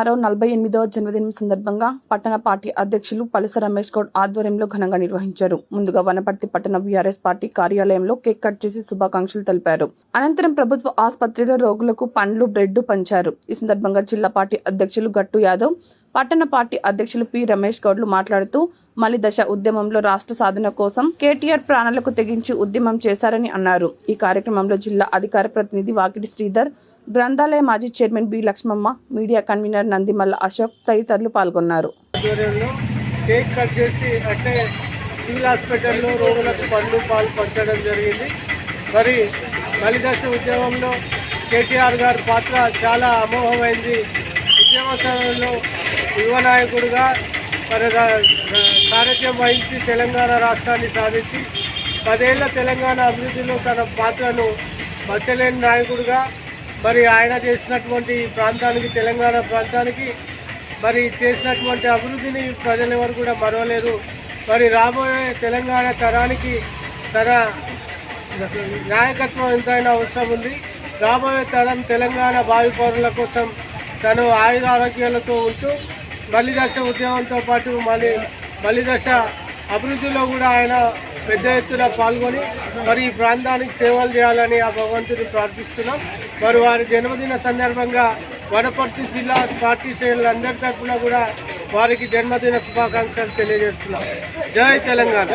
రామారావు నలభై ఎనిమిదవ జన్మదినం సందర్భంగా పట్టణ పార్టీ అధ్యక్షులు పలస రమేష్ గౌడ్ ఆధ్వర్యంలో ఘనంగా నిర్వహించారు. ముందుగా వనపర్తి పట్టణ బీఆర్ఎస్ పార్టీ కార్యాలయంలో కేక్ కట్ చేసి శుభాకాంక్షలు తెలిపారు. అనంతరం ప్రభుత్వ ఆసుపత్రిలో రోగులకు పండ్లు బ్రెడ్ పంచారు. ఈ సందర్భంగా జిల్లా పార్టీ అధ్యక్షులు గట్టు యాదవ్ పట్టణ పార్టీ అధ్యక్షులు పి రమేష్ గౌడ్లు మాట్లాడుతూ మలి దశ ఉద్యమంలో రాష్ట్ర సాధన కోసం కేటీఆర్ ప్రాణాలకు తెగించి ఉద్యమం చేశారని అన్నారు. ఈ కార్యక్రమంలో జిల్లా అధికార ప్రతినిధి వాకిటి శ్రీధర్ గ్రంథాలయ మాజీ chairman B Lakshmamma media convener Nandimalla Ashok తదితరులు పాల్గొన్నారు. ఆధ్వర్యంలో కేక్ కట్ చేసి అంటే సివిల్ హాస్పిటల్లో రోగులకు పండ్లు పాలు పంచడం జరిగింది. మరి మలిదశ ఉద్యమంలో కేటీఆర్ గారి పాత్ర చాలా అమోఘమైంది. ఉద్యమ సమయంలో యువ నాయకుడిగా మరి సారథ్యం వహించి తెలంగాణ రాష్ట్రాన్ని సాధించి పదేళ్ళ తెలంగాణ అభివృద్ధిలో తన పాత్రను మచ్చలేని నాయకుడిగా మరి ఆయన చేసినటువంటి ఈ ప్రాంతానికి తెలంగాణ ప్రాంతానికి మరి చేసినటువంటి అభివృద్ధిని ప్రజలు ఎవరు కూడా మరవలేరు. మరి రాబోయే తెలంగాణ తరానికి తన నాయకత్వం ఎంతైనా అవసరం ఉంది. రాబోయే తరం తెలంగాణ భావి పౌరుల కోసం తను ఆయుధ ఆరోగ్యాలతో ఉంటూ మల్లిదశ ఉద్యమంతో పాటు మళ్ళీ మల్లిదశ అభివృద్ధిలో కూడా ఆయన పెద్ద ఎత్తున పాల్గొని మరి ఈ ప్రాంతానికి సేవలు చేయాలని ఆ భగవంతుని ప్రార్థిస్తున్నాం. మరి వారి జన్మదిన సందర్భంగా వనపర్తి జిల్లా పార్టీ శ్రేణులందరి తరఫున కూడా వారికి జన్మదిన శుభాకాంక్షలు తెలియజేస్తున్నాం. జై తెలంగాణ.